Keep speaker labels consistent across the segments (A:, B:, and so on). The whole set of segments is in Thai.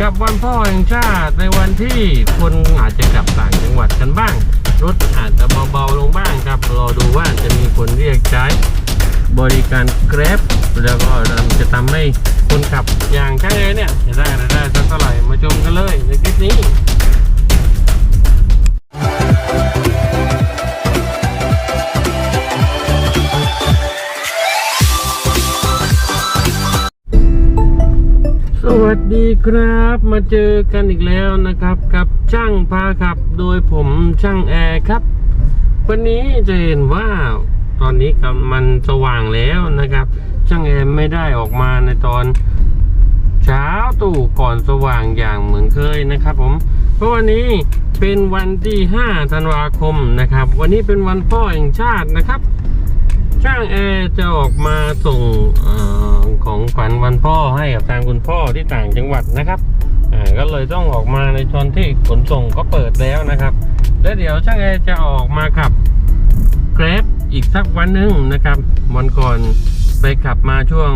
A: กับวันพ่อแห่งชาติในวันที่คนอาจจะกลับต่างจังหวัดกันบ้าง รถอาจจะเบาๆลงบ้างครับรอดูว่าจะมีคนเรียกใช้บริการแกร็บแล้วก็จะทำให้คนขับอย่างช่างเอเนี่ยจะได้รายได้สักเท่าไหร่มาชมกันเลยในคลิปนี้ สวัสดีครับ มาเจอกันอีกแล้วนะครับกับช่างพาขับ โดยผมช่างแอร์ครับ วันนี้จะเห็นว่าตอนนี้กำมันสว่างแล้วนะครับ ช่างแอร์ไม่ได้ออกมาในตอนเช้าตู่ก่อนสว่างอย่างเหมือนเคยนะครับ ผม เพราะวันนี้เป็นวันที่ 5 ธันวาคมนะครับ วันนี้เป็นวันพ่อแห่งชาตินะครับ ช่างแอร์จะออกมาส่งเออ ของขวัญวันพ่อให้กับทางคุณพ่อที่ต่างจังหวัดนะครับก็เลยต้องออกมาในตอนที่ขนส่งก็เปิดแล้วนะครับ และเดี๋ยวช่างแอจะออกมาขับแกร็บอีกสักวันหนึ่งนะครับวันก่อนไปขับมาช่วง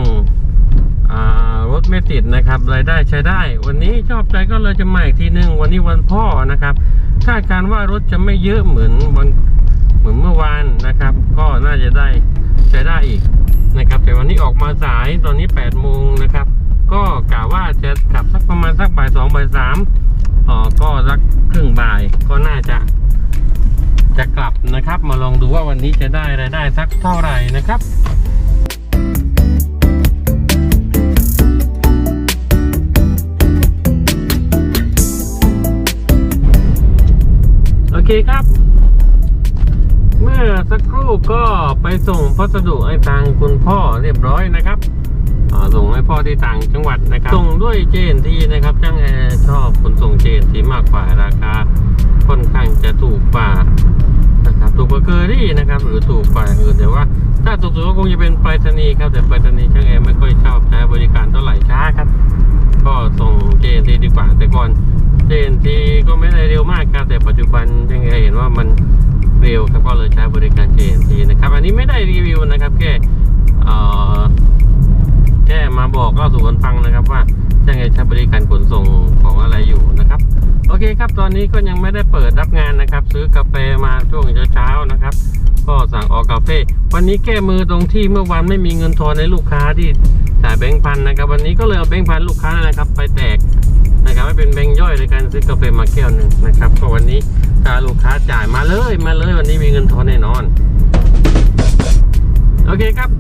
A: รถไม่ติดนะครับรายได้ใช้ได้ วันนี้ชอบใจก็เลยจะมาอีกทีหนึ่งวันนี้วันพ่อนะครับคาดการณ์ว่ารถจะไม่เยอะเหมือนวันเหมือนเมื่อวานนะครับ ก็น่าจะได้ใช้ได้อีก นะครับ แต่วันนี้ออกมาสายตอนนี้8โมงนะครับ ก็กะว่าจะกลับสักประมาณสักบ่ายสองบ่ายสามอ๋อก็สักครึ่งบ่ายก็น่าจะ จะกลับนะครับ มาลองดูว่าวันนี้จะได้รายได้สักเท่าไหร่นะครับโอเคครับ อสักครู่ก็ไปส่งพัสดุให้ทางคุณพ่อเรียบร้อยนะครับอ่าส่งให้พ่อที่ต่างจังหวัดนะครับส่งด้วยเจนทีนะครับจ้างแอร์ชอบขนส่งเจนทีมากกว่าราคาค่อนข้างจะถูกกว่านะครับถูกกว่าเคอรี่นะครับหรือถูกกว่าอย่างอื่นแต่ว่า ถ้าถูกสุดก็คงจะเป็นไปรษณีย์ครับแต่ไปรษณีย์ช่างแอร์ไม่ค่อยชอบใช้บริการเท่าไหร่ช้าครับ ก็ส่งเจนทีดีกว่าแต่ก่อนเจนทีก็ไม่ได้เร็วมากครับแต่ปัจจุบันยังไงเห็นว่ามัน เร็วครับก็เลยใช้บริการเจนทีนะครับอันนี้ไม่ได้รีวิวนะครับแค่เอ่อแค่มาบอกเล่าสู่กันฟังนะครับว่ายังไงใช้บริการขนส่งของอะไรอยู่นะครับ โอเคครับตอนนี้ก็ยังไม่ได้เปิดรับงานนะครับ ซื้อกาแฟมาช่วงเช้าๆนะครับ ก็สั่งออกกาแฟวันนี้แก้มือตรงที่เมื่อวานไม่มีเงินทอนในลูกค้าที่จ่ายแบงค์พันนะครับ วันนี้ก็เลยเอาแบงค์พันลูกค้านะครับ ไปแตกนะครับไม่เป็นแบงค์ย่อยในการซื้อกาแฟมาแก้วหนึ่งนะครับก็วันนี้ ถ้าลูกค้าจ่ายมาเลยมาเลยวันนี้มีเงินทอนแน่นอน โอเคครับ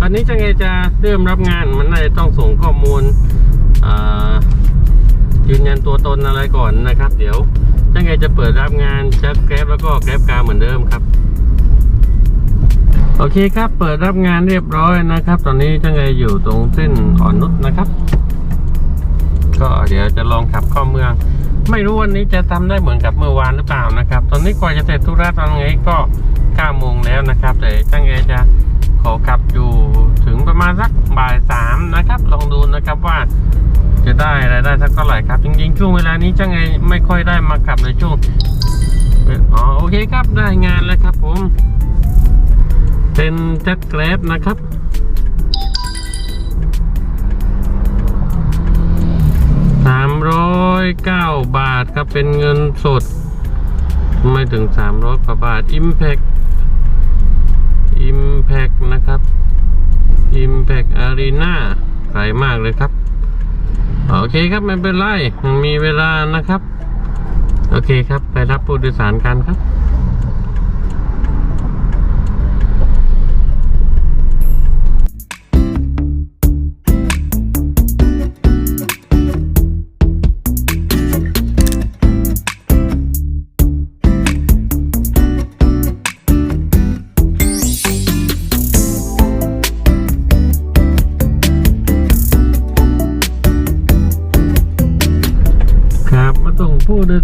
A: ตอนนี้จะไงจะเริ่มรับงานมันน่าจะต้องส่งข้อมูลยืนยันตัวตนอะไรก่อนนะครับ เดี๋ยวจะไงจะเปิดรับงานแชทแกร็บแล้วก็แกร็บการเหมือนเดิมครับ โอเคครับ เปิดรับงานเรียบร้อยนะครับ ตอนนี้จะไงอยู่ตรงเส้นอ่อนนุชนะครับ ก็เดี๋ยวจะลองขับเข้าเมือง ไม่รู้วันนี้จะทำได้เหมือนกับเมื่อวานหรือเปล่านะครับ ตอนนี้กว่าจะเสร็จธุระตอนไงก็9โมงแล้วนะครับแต่ช่างเอจะขอขับอยู่ถึงประมาณสักบ่ายสามนะครับ ลองดูนะครับว่าจะได้รายได้สักเท่าไหร่ครับ จริงๆ ช่วงเวลานี้ช่างเอไม่ค่อยได้มาขับในช่วงอ๋อโอเคครับได้งานแล้วครับผม เป็นแจ็คแกร็บนะครับ สามร้อยเก้าบาทครับเป็นเงินสด ไม่ถึงสามร้อยกว่าบาท Impact Impact นะครับ Impact Arena ไกลมากเลยครับ โอเคครับไม่เป็นไรยังมีเวลานะครับ โอเคครับ ไปรับผู้โดยสารกันครับ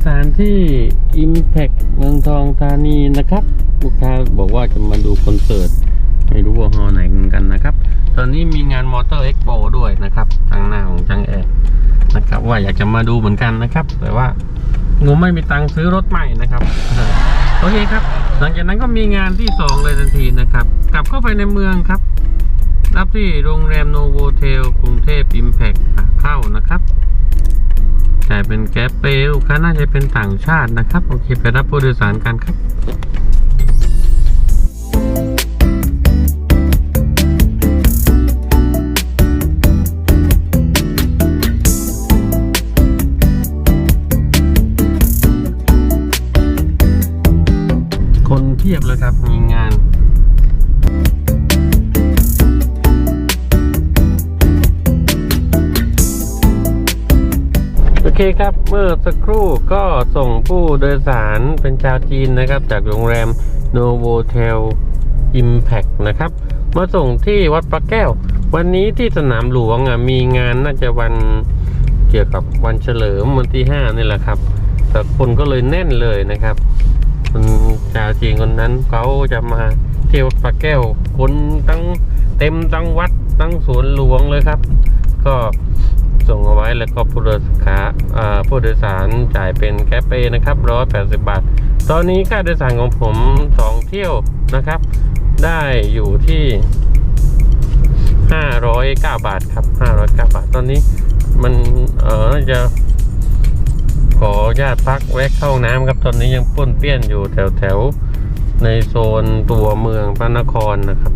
A: ผู้โดยสารที่ Impact เมืองทองธานีนะครับ ลูกค้าบอกว่าจะมาดูคอนเสิร์ต ไม่รู้ว่าฮอไหนกันนะครับ ตอนนี้มีงานมอเตอร์เอ็กโปด้วยนะครับ ทางหน้าของจังแอร์นะครับ ว่าอยากจะมาดูเหมือนกันนะครับ แต่ว่างูไม่มีตังค์ซื้อรถใหม่นะครับโอเคครับ หลังจากนั้นก็มีงานที่สองเลยทันทีนะครับ กลับเข้าไปในเมืองครับ รับที่โรงแรมโนโวเทลกรุงเทพอิมแพกเข้านะครับ แก๊ปเปลูกค้าน่าจะเป็นต่างชาตินะครับ โอเค ไปรับผู้โดยสารกันครับคนเพียบเลยครับ เคครับ เมื่อสักครู่ก็ส่งผู้โดยสารเป็นชาวจีนนะครับ จากโรงแรม Novotel Impact นะครับ มาส่งที่วัดพระแก้ว วันนี้ที่สนามหลวงอะมีงานน่าจะวันเกี่ยวกับวันเฉลิมวันที่ห้านี่แหละครับ แต่คนก็เลยแน่นเลยนะครับคนชาวจีนคนนั้นเขาจะมาเที่ยววัดพระแก้วคนตั้งเต็มตั้งวัดตั้งสวนหลวงเลยครับ ก็ ส่งเอาไว้แล้วก็ผู้โดยสารผู้โดยสารจ่ายเป็นแคปเปนะครับร้อยแปดสิบบาท ตอนนี้ค่าโดยสารของผมสองเที่ยวนะครับ ได้อยู่ที่ห้าร้อยเก้าบาทครับห้าร้อยเก้าบาท ตอนนี้มันเออน่าจะขออนุญาตพักแวะเข้าห้องน้ำครับ ตอนนี้ยังป้วนเปี้ยนอยู่แถวแถวในโซนตัวเมืองพระนครนะครับ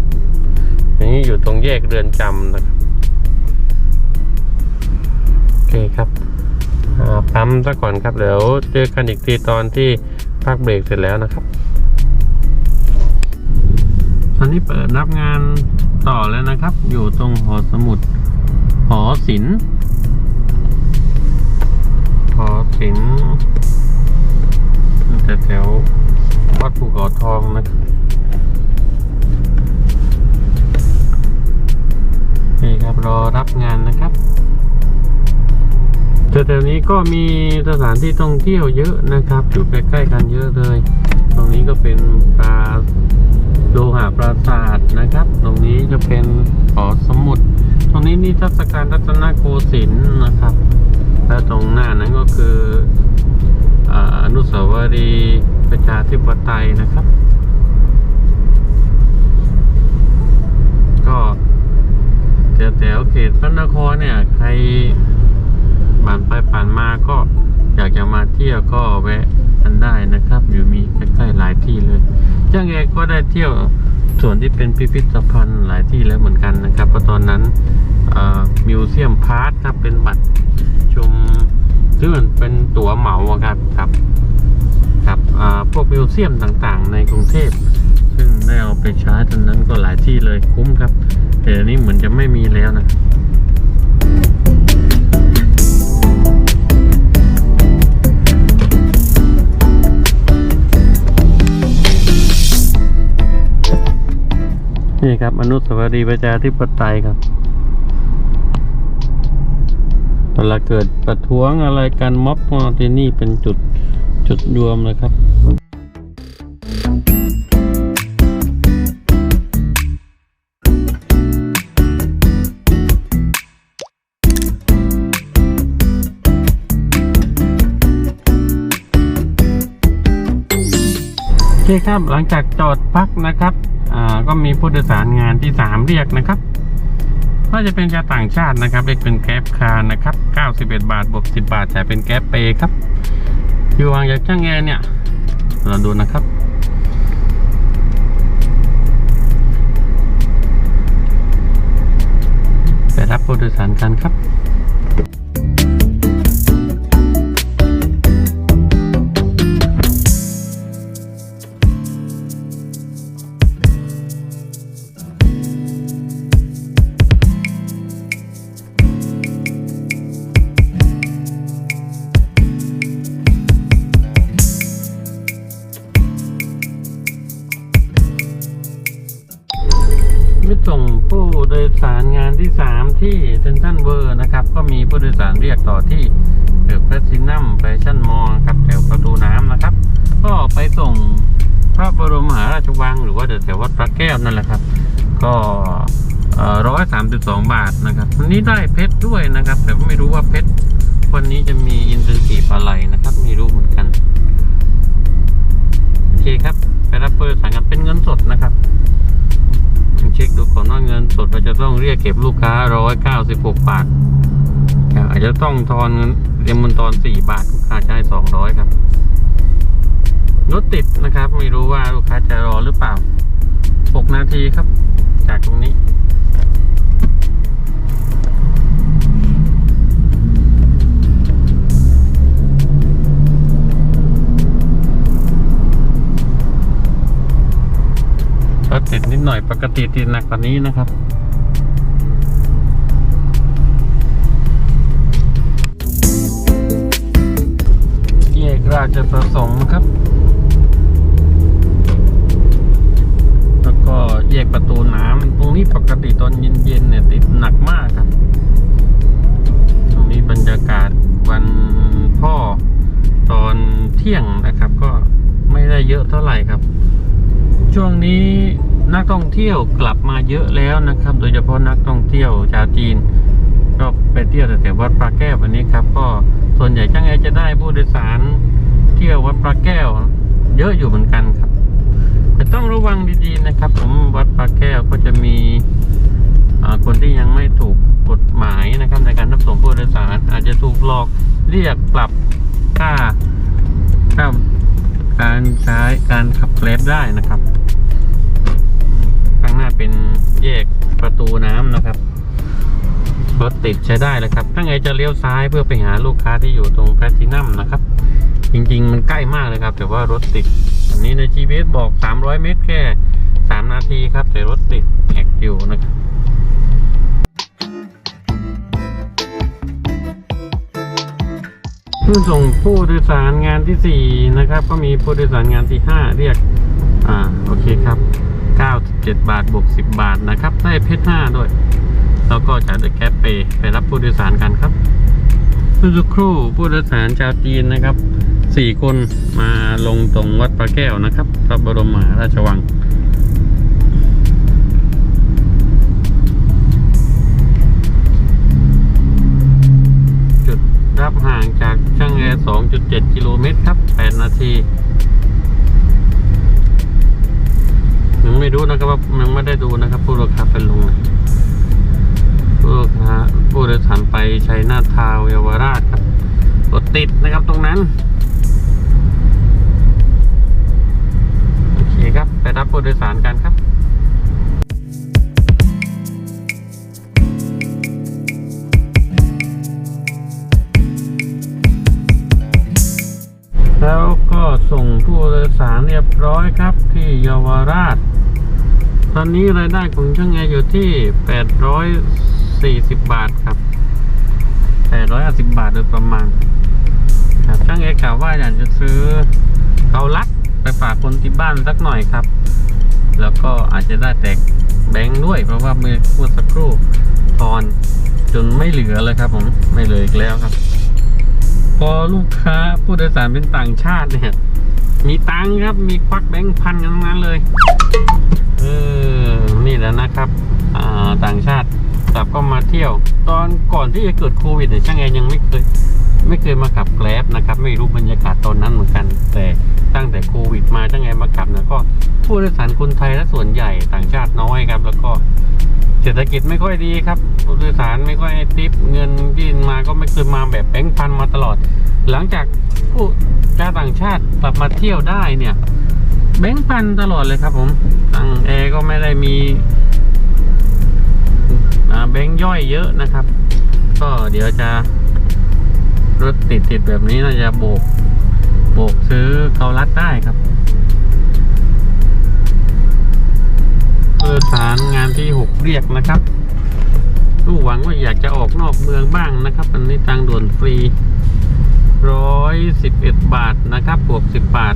A: อันนี้อยู่ตรงแยกเรือนจำนะครับ ปั๊มซะก่อนครับเดี๋ยวเจอกันอีกทีตอนที่พักเบรกเสร็จแล้วนะครับ ตอนนี้เปิดรับงานต่อแล้วนะครับ อยู่ตรงหอสมุดหอศิลป์หอศิลป์แต่แถววัดภูเขาทองนะครับนี่ครับรอรับงานนะครับ แถวๆนี้ก็มีสถานที่ท่องเที่ยวเยอะนะครับ อยู่ใกล้ๆกันเยอะเลย ตรงนี้ก็เป็นปลาโลหะปราสาทนะครับ ตรงนี้จะเป็นหอสมุด ตรงนี้นิทรรศการรัตนโกสินทร์นะครับ แล้วตรงหน้านั้นก็คืออ่าอนุสาวรีย์ประชาธิปไตยนะครับ ก็แถวๆเขตพระนครเนี่ยใคร ผ่านไปผ่านมาก็อยากจะมาเที่ยวก็แวะกันได้นะครับ อยู่มีใกล้ๆหลายที่เลยจ้างเอกก็ได้เที่ยวส่วนที่เป็นพิพิธภัณฑ์หลายที่แล้วเหมือนกันนะครับเพราะตอนนั้นมิวเซียมพาร์ทครับเป็นบัตรชมซึ่งมันเป็นตั๋วเหมาครับครับครับพวกมิวเซียมต่างๆ ในกรุงเทพซึ่งได้เอาไปใช้ตอนนั้นก็หลายที่เลยคุ้มครับ แต่อันนี้เหมือนจะไม่มีแล้วนะ นี่ครับอนุสาวรีย์ประชาธิปไตยครับเวลาเกิดประท้วงอะไรกันม็อบที่นี่เป็นจุดจุดรวมเลยครับโอเคครับหลังจากจอดพักนะครับ อ่าก็มีผู้โดยสารงานที่สามเรียกนะครับก็จะเป็นชาวต่างชาตินะครับเรียกเป็นแก๊ปคาร์นะครับ 91 บาทบวก10 บาทจ่ายเป็นแก๊ปเปย์ครับอยู่ห่างจากช่างแอร์เนี่ย เราดูนะครับไปรับผู้โดยสารกันครับ วัดพระแก้วนั่นแหละครับ ก็ร้อยสามสิบสองบาทนะครับวันนี้ได้เพชรด้วยนะครับ แต่ไม่รู้ว่าเพชรวันนี้จะมีอินเทนซีฟอะไรนะครับไม่รู้เหมือนกันโอเคครับไปรับผู้โดยสารกันเป็นเงินสดนะครับเช็คดูก่อนว่าเงินสดเราจะต้องเรียกเก็บลูกค้า196บหกบาทอาจจะต้องทอนเงินเรียนบนตอนสี่บาทลูกค้าจะให้สองร้อยครับรถติดนะครับ ไม่รู้ว่าลูกค้าจะรอหรือเปล่า หกนาทีครับ จากตรงนี้ รถติดนิดหน่อยปกติติดหนักกว่านี้นะครับแยกราชประสงค์ครับ แยกประตูน้ำตรงนี้ปกติตอนเย็นๆเนี่ยติดหนักมากครับ ตรงนี้บรรยากาศวันพ่อตอนเที่ยงนะครับ ก็ไม่ได้เยอะเท่าไหร่ครับ ช่วงนี้นักท่องเที่ยวกลับมาเยอะแล้วนะครับ โดยเฉพาะนักท่องเที่ยวชาวจีน ก็ไปเที่ยวแถววัดปลาแก้ววันนี้ครับ ก็ส่วนใหญ่ช่างไอจะได้ผู้โดยสารเที่ยววัดปลาแก้ว เยอะอยู่เหมือนกันครับ แต่ต้องระวังดีๆนะครับ ผมวัดปลาแก้วก็จะมีคนที่ยังไม่ถูกกฎหมายนะครับ ในการรับส่งผู้โดยสาร อาจจะถูกหลอกเรียกปรับค่าค่าการใช้การขับแกร็บได้นะครับข้างหน้าเป็นแยกประตูน้ำนะครับรถติดใช้ได้เลยครับถ้าไงจะเลี้ยวซ้ายเพื่อไปหาลูกค้าที่อยู่ตรงแพลตินัมนะครับ จริง ๆ มันใกล้มากเลยครับ แต่ว่ารถติด อันนี้ใน GPS บอก 300 เมตรแค่ 3 นาทีครับ แต่รถติดแอกอยู่นะครับผู้ส่งผู้โดยสารงานที่ 4 นะครับ ก็มีผู้โดยสารงานที่ 5 เรียก อ่า โอเคครับ 97 บาทบวก10 บาทนะครับ ได้เพชร5ด้วย แล้วก็จะได้แคปไปไปรับผู้โดยสารกันครับเมื่อสักครู่ผู้โดยสารชาวจีนนะครับ สี่คนมาลงตรงวัดพระแก้วนะครับ พระบรมมหาราชวัง จุดรับห่างจากช่างแอร์2.7 กิโลเมตรครับ 8 นาทียังไม่รู้นะครับว่ายังไม่ได้ดูนะครับ ผู้ราคาเป็นลงไหนผู้ลูกค้าผู้โดยสารไปชัยนาทาวเยาวราชครับรถติดนะครับตรงนั้น โอเคครับ ไปรับผู้โดยสารกันครับแล้วก็ส่งผู้โดยสารเรียบร้อยครับที่เยาวราช ตอนนี้รายได้ของช่างแอร์อยู่ที่ 840 บาทครับ 850 บาทโดยประมาณ ครับช่างแอร์กล่าวว่าอยากจะซื้อเกาลัด ไปฝากคนที่บ้านสักหน่อยครับ แล้วก็อาจจะได้แตกแบงค์ด้วย เพราะว่าเมื่อพูดสักครู่ทอนจนไม่เหลือเลยครับ ผมไม่เหลืออีกแล้วครับ พอลูกค้าผู้โดยสารเป็นต่างชาติเนี่ย มีตังครับมีควักแบงค์พันกันทั้งนั้นเลยเออนี่แหละนะครับอ่าต่างชาติกลับก็มาเที่ยว ตอนก่อนที่จะเกิดโควิดเนี่ยช่างแอร์ยังไม่เคย ไม่เคยมาขับแกร็บนะครับ ไม่รู้บรรยากาศตอนนั้นเหมือนกัน แต่ตั้งแต่โควิด มาช่างแอร์มาขับเนี่ยก็ผู้โดยสารคนไทยและส่วนใหญ่ต่างชาติน้อยครับ แล้วก็เศรษฐกิจไม่ค่อยดีครับผู้โดยสารไม่ค่อยติปเงินที่มาก็ไม่เคยมาแบบแบงค์พันมาตลอด หลังจากผู้ชาต่างชาติกลับมาเที่ยวได้เนี่ยแบงค์พันตลอดเลยครับผมทางแอร์ก็ไม่ได้มีแบงค์ย่อยเยอะนะครับ ก็เดี๋ยวจะ รถติดติดๆแบบนี้น่าจะโบก โบกซื้อเกาลัดได้ครับเพื่อสารงานที่หกเรียกนะครับตู้หวังว่าอยากจะออกนอกเมืองบ้างนะครับ อันนี้ทางด่วนฟรีร้อยสิบเอ็ดบาทนะครับบวกสิบบาท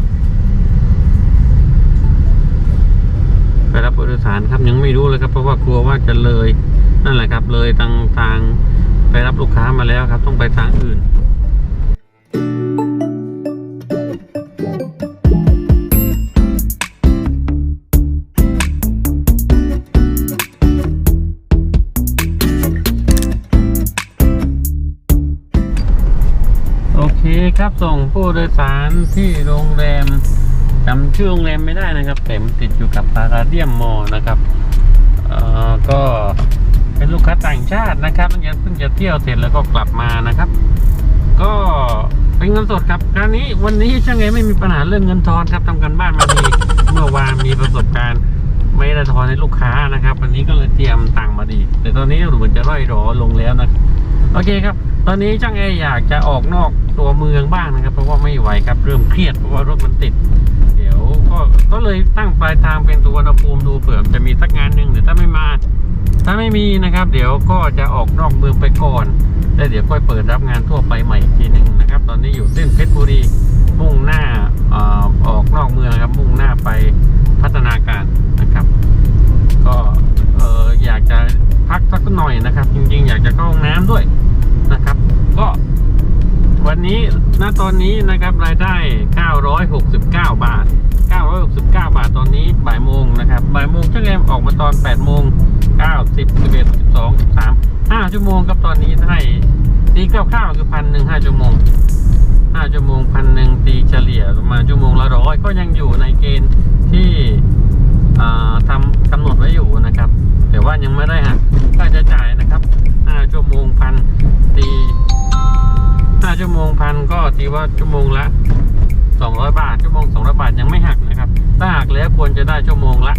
A: ไปรับผู้โดยสารครับยังไม่รู้เลยครับ เพราะว่ากลัวว่าจะเลยนั่นแหละครับเลยทางทาง ไปรับลูกค้ามาแล้วครับ ต้องไปทางอื่นโอเคครับส่งผู้โดยสารที่โรงแรมจำชื่อโรงแรมไม่ได้นะครับแต่มติดอยู่กับพาราเดียมมอลนะครับ เอ่อ ก็ เป็นลูกค้าต่างชาตินะครับเพิ่งจะเพิ่งจะเที่ยวเสร็จแล้วก็กลับมานะครับ ก็เป็นเงินสดครับคราวนี้วันนี้ช่างไงไม่มีปัญหาเรื่องเงินทอนครับทำกันบ้านมาดีเมื่อวานมีประสบการณ์ไม่ได้ทอนให้ลูกค้านะครับ วันนี้ก็เลยเตรียมตังมาดี แต่ตอนนี้ดูเหมือนจะร่อยรอลงแล้วนะโอเคครับ ตอนนี้ช่างเออยากจะออกนอกตัวเมืองบ้างนะครับ เพราะว่าไม่ไหวครับเริ่มเครียดเพราะว่ารถมันติด เดี๋ยวก็ก็เลยตั้งปลายทางเป็นตัววนภูมิดูเผื่อจะมีสักงานหนึ่งหรือถ้าไม่มา ถ้าไม่มีนะครับ เดี๋ยวก็จะออกนอกเมืองไปก่อนแล้วเดี๋ยวค่อยเปิดรับงานทั่วไปใหม่อีกทีหนึ่งนะครับ ตอนนี้อยู่เส้นเพชรบุรีมุ่งหน้าอออกนอกเมืองครับ มุ่งหน้าไปพัฒนาการนะครับ ก็ออยากจะพักสักหน่อยนะครับ จริงๆ อยากจะเข้าห้องน้ำด้วยนะครับ ก็ วันนี้ณตอนนี้นะครับรายได้ 969 บาท 969 บาทตอนนี้บ่ายโมงนะครับบ่ายโมงช่างแอมออกมาตอน8โมง9 10 11 12 13 5ชั่วโมงครับตอนนี้ให้ตีคร่าวๆคือพันหนึ่งห้าชั่วโมง5ชั่วโมงพันหนึ่งตีเฉลี่ยประมาณชั่วโมงละร้อยก็ยังอยู่ในเกณฑ์ที่ทำกำหนดไว้อยู่นะครับ แต่ว่ายังไม่ได้หักค่าใช้จ่ายนะครับ ชั่วโมงพันก็ตีว่าชั่วโมงละ 200 บาท ชั่วโมง 200 บาทยังไม่หักนะครับ ถ้าหักแล้วควรจะได้ชั่วโมงละ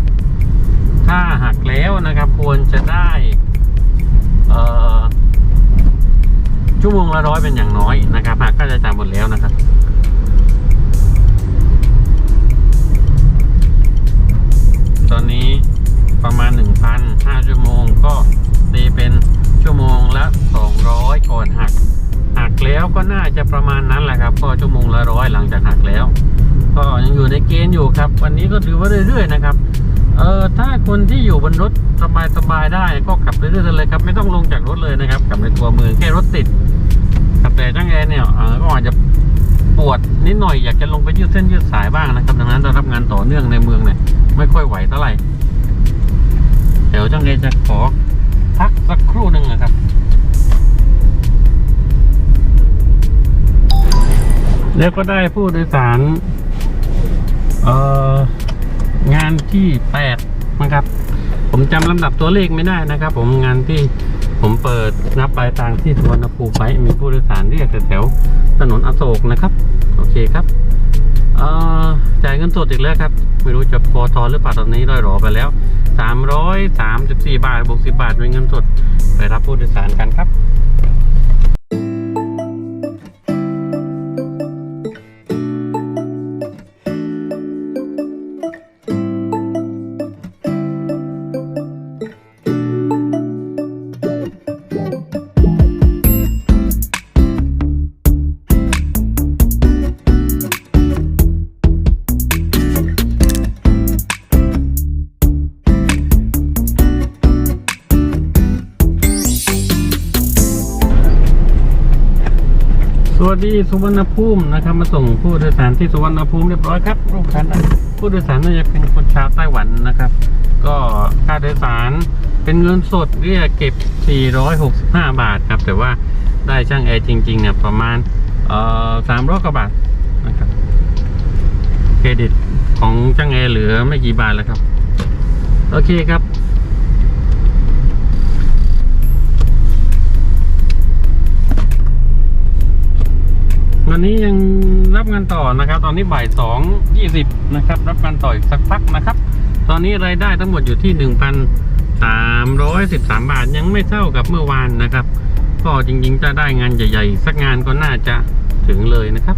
A: ถ้าหักแล้วนะครับ ควรจะได้เอ่อชั่วโมงละร้อยเป็นอย่างน้อยนะครับหักค่าใช้จ่ายหมดแล้วนะครับตอนนี้ประมาณ 1,000 5ชั่วโมงก็ตีเป็นชั่วโมงละ 200 ก่อนหัก แล้วก็น่าจะประมาณนั้นแหละครับ ก็ชั่วโมงละร้อยหลังจากหักแล้ว ก็ยังอยู่ในเกณฑ์อยู่ครับ วันนี้ก็ถือว่าเรื่อยๆนะครับเออถ้าคนที่อยู่บนรถสบายๆได้ก็ขับเรื่อยๆเลยครับไม่ต้องลงจากรถเลยนะครับขับในตัวเมืองแค่รถติดขับแต่จ้างแอร์เนี่ยเออก็อาจจะปวดนิดหน่อยอยากจะลงไปยืดเส้นยืดสายบ้างนะครับ ดังนั้นเรารับงานต่อเนื่องในเมืองเนี่ยไม่ค่อยไหวเท่าไหร่เดี๋ยวจ้างแอร์จะขอพักสักครู่หนึ่งนะครับ แล้วก็ได้ผู้โดยสารเอ่องานที่แปดนะครับ ผมจำลำดับตัวเลขไม่ได้นะครับ ผมงานที่ผมเปิดนับปลายทางที่สุวรรณภูมิไปมีผู้โดยสารเรียกแถวถนนอโศกนะครับ โอเคครับเอ่อจ่ายเงินสดอีกแล้วครับ ไม่รู้จะพอทอนหรือเปล่าตอนนี้ร้อยหรอไปแล้ว 334 บาทบวก10 บาทเป็นเงินสด ไปรับผู้โดยสารกัน ครับสวัสดีสุวรรณภูมินะครับ มาส่งผู้โดยสารที่สุวรรณภูมิเรียบร้อยครับลูกค้านะผู้โดยสารน่าจะเป็นคนชาวไต้หวันนะครับ ก็ค่าโดยสารเป็นเงินสดเรียกเก็บ 465 บาทครับ แต่ว่าได้ช่างแอร์จริงๆเนี่ยประมาณเอ่อ300กว่าบาทนะครับเครดิตของช่างแอร์เหลือไม่กี่บาทแล้วครับ โอเคครับ วันนี้ยังรับงานต่อนะครับ ตอนนี้บ่ายสองยี่สิบนะครับ รับงานต่ออีกสักพักนะครับ ตอนนี้รายได้ทั้งหมดอยู่ที่หนึ่งพันสามร้อยสิบสามบาทยังไม่เท่ากับเมื่อวานนะครับ ก็จริงๆจะได้งานใหญ่ ๆ สักงานก็น่าจะถึงเลยนะครับ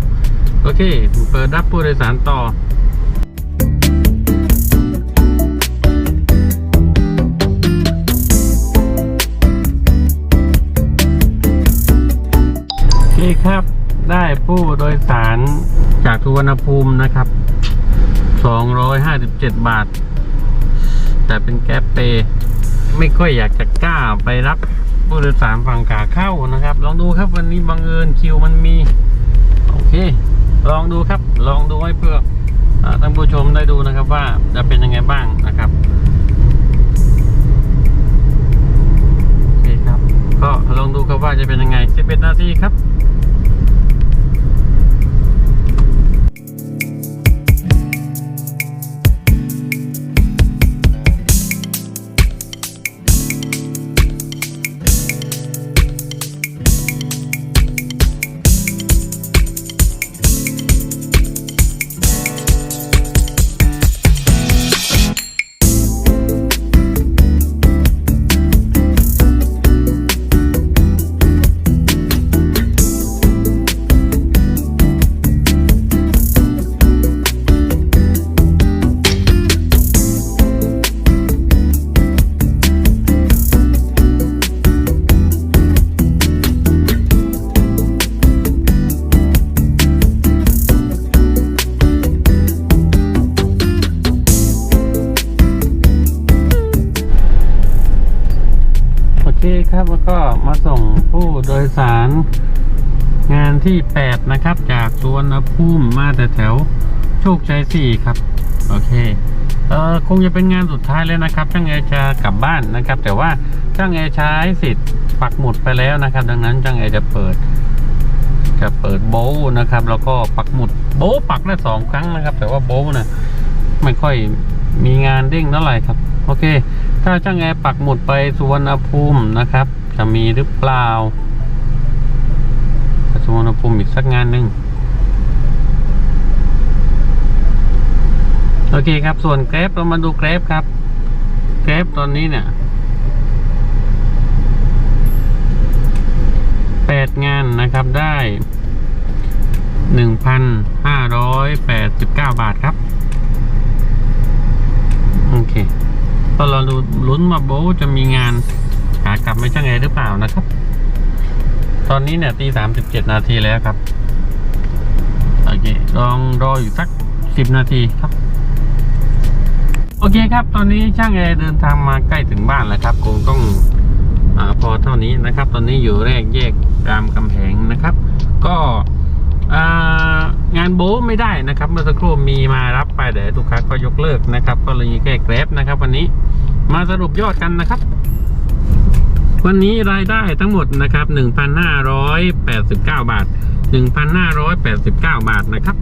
A: โอเค เปิดรับผู้โดยสารต่อโอเคครับ ได้ผู้โดยสารจากทุวรรณภูมินะครับ 257 บาท แต่เป็นแก๊ปเปไม่ค่อยอยากจะกล้าไปรับผู้โดยสารฝั่งขาเข้านะครับ ลองดูครับวันนี้บังเอิญคิวมันมี โอเค ลองดูครับ ลองดูให้เพื่ออท่านผู้ชมได้ดูนะครับว่าจะเป็นยังไงบ้างนะครับโอเคครับ ก็ลองดูครับว่าจะเป็นยังไง11นาทีครับ ที่ 8 นะครับ จากสวนภูมิมาแต่แถวโชคชัย4ครับ โอเคเออคงจะเป็นงานสุดท้ายแล้วนะครับช่างแอร์จะกลับบ้านนะครับ แต่ว่าช่างแอร์ใช้สิทธิ์ปักหมุดไปแล้วนะครับ ดังนั้นช่างแอจะเปิด จะเปิดโบว์นะครับ แล้วก็ปักหมุดโบว์ปักได้สองครั้งนะครับ แต่ว่าโบว์นะไม่ค่อยมีงานเด้งเท่าไหร่ครับ โอเค ถ้าช่างแอปักหมุดไปสุวรรณภูมินะครับ จะมีหรือเปล่า สุวรรณภูมิอีกสักงานหนึ่งโอเคครับ ส่วนเกรฟเรามาดูเกรฟครับเกรฟตอนนี้เนี่ยแปดงานนะครับได้หนึ่งพันห้าร้อยแปดสิบเก้าบาทครับ โอเค ก็เราดูลุ้นว่าโบจะมีงานหากลับไม่ช่างไงหรือเปล่านะครับ ตอนนี้เนี่ยตีสามสิบเจ็ดนาทีแล้วครับ โอเค ลองรออยู่สักสิบนาทีครับ โอเคครับ ตอนนี้ช่างแอร์เดินทางมาใกล้ถึงบ้านแล้วครับ คงต้องอพอเท่านี้นะครับ ตอนนี้อยู่แรกแยกรามกำแหงนะครับ ก็องานโบไม่ได้นะครับ เมื่อสักครู่มีมารับไปแต่ลูกค้าก็ยกเลิกนะครับ ก็เลยแก้แกร็บนะครับ วันนี้มาสรุปยอดกันนะครับ วันนี้รายได้ทั้งหมดนะครับ 1,589 บาท 1,589 บาทนะครับ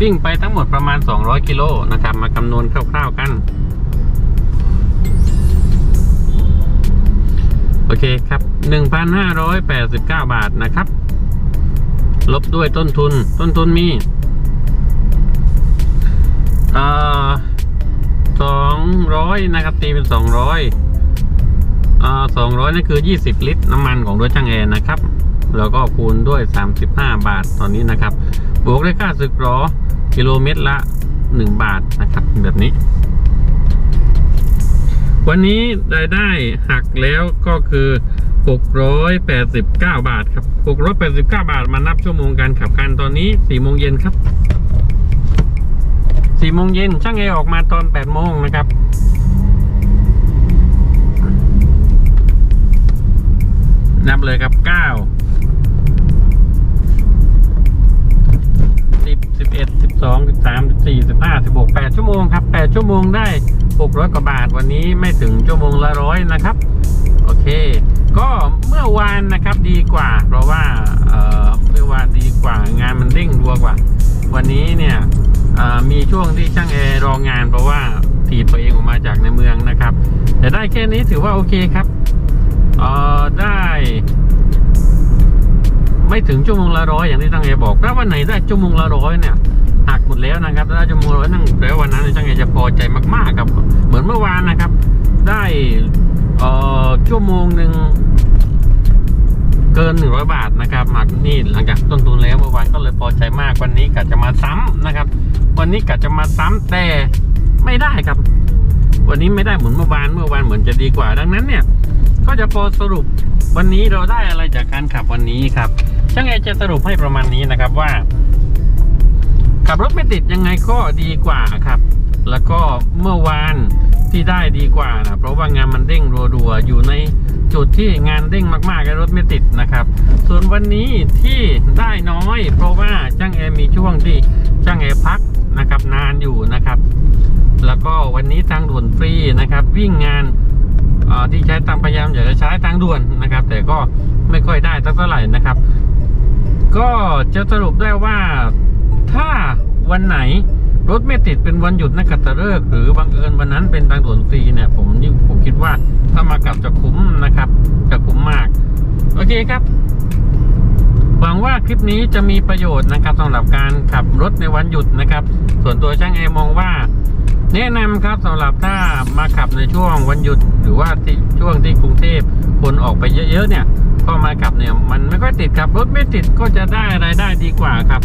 A: วิ่งไปทั้งหมดประมาณ 200 กิโลนะครับ มาคำนวณคร่าวๆกัน โอเคครับ 1,589 บาทนะครับ ลบด้วยต้นทุน ต้นทุนมีเอ่อ200นะครับตีเป็น200อ่า200นั่นคือ 20 ลิตร น้ำมันของรถช่างแอร์นะครับ แล้วก็คูณด้วย 35 บาทตอนนี้นะครับ บวกด้วยค่าสึกล้อกิโลเมตรละ 1 บาทนะครับ แบบนี้ วันนี้รายได้หักแล้วก็คือ 689 บาทครับ 689 บาทมานับชั่วโมงการขับกันตอนนี้4โมงเย็นครับ4โมงเย็นช่างเอออกมาตอน8โมงนะครับ นับเลยครับ9สิบสิบเอ็ดสิบสองสิบสามสิบสี่สิบห้าสิบหกแปดชั่วโมงครับแปดชั่วโมงได้หกร้อยกว่าบาทวันนี้ไม่ถึงชั่วโมงละร้อยนะครับ โอเค ก็เมื่อวานนะครับดีกว่า เพราะว่าเออเมื่อวานดีกว่างานมันเร่งรัวกว่า วันนี้เนี่ยมีช่วงที่ช่างแอร์รองานเพราะว่าถีบตัวเองออกมาจากในเมืองนะครับ แต่ได้แค่นี้ถือว่าโอเคครับ เอ่อได้ ไม่ถึงชั่วโมงละร้อยอย่างที่ตั้งเอบอกถ้าวันไหนได้ชั่วโมงละร้อยเนี่ยหักหมดแล้วนะครับได้ชั่วโมงละร้อยนั่งแล้ววันนั้นตั้งเอจะพอใจมากๆครับ เหมือนเมื่อวานนะครับ ได้เอ่อชั่วโมงหนึ่งเกินหนึ่งร้อยบาทนะครับหมักนี่หลังจากต้นทุนแล้วเมื่อวานก็เลยพอใจมากวันนี้กะจะมาซ้ำนะครับ วันนี้กะจะมาซ้ำแต่ไม่ได้ครับ วันนี้ไม่ได้เหมือนเมื่อวานเมื่อวานเหมือนจะดีกว่าดังนั้นเนี่ย ก็จะพอสรุปวันนี้เราได้อะไรจากการขับวันนี้ครับช่างเอจะสรุปให้ประมาณนี้นะครับว่า ขับรถไม่ติดยังไงก็ดีกว่าครับ แล้วก็เมื่อวานที่ได้ดีกว่านะเพราะว่างานมันเด้งรัวๆอยู่ในจุดที่งานเด้งมากๆและรถไม่ติดนะครับ ส่วนวันนี้ที่ได้น้อย เพราะว่าช่างแอร์มีช่วงที่ช่างแอร์พักนะครับนานอยู่นะครับ แล้วก็วันนี้ทางด่วนฟรีนะครับ วิ่งงาน ที่ใช้ตามพยายามอยากจะใช้ทางด่วนนะครับ แต่ก็ไม่ค่อยได้สักเท่าไหร่นะครับ ก็จะสรุปได้ว่าถ้าวันไหนรถไม่ติดเป็นวันหยุดนักขัตฤกษ์หรือบังเอิญวันนั้นเป็นทางด่วนฟรีเนี่ยผมยิ่งผมคิดว่าถ้ามากลับจะคุ้มนะครับจะคุ้มมาก โอเคครับ หวังว่าคลิปนี้จะมีประโยชน์นะครับสำหรับการขับรถในวันหยุดนะครับ ส่วนตัวช่างเอมองว่า แนะนำครับสำหรับถ้ามาขับในช่วงวันหยุด รือว่าที่ช่วงที่กรุงเทพคนออกไปเยอะๆเนี่ย ก็มาขับเนี่ย มันไม่ค่อยติดครับรถไม่ติดก็จะได้รายได้ดีกว่าครับ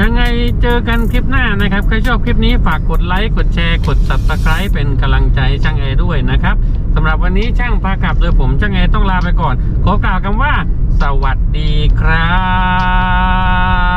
A: ยังไงเจอกันคลิปหน้านะครับ ใครชอบคลิปนี้ฝากกดไลค์กดแชร์กด subscribe เป็นกำลังใจช่างเอด้วยนะครับสำหรับวันนี้ช่างพาขับโดยผมช่างเอต้องลาไปก่อน ขอกล่าวคำว่า สวัสดีครับ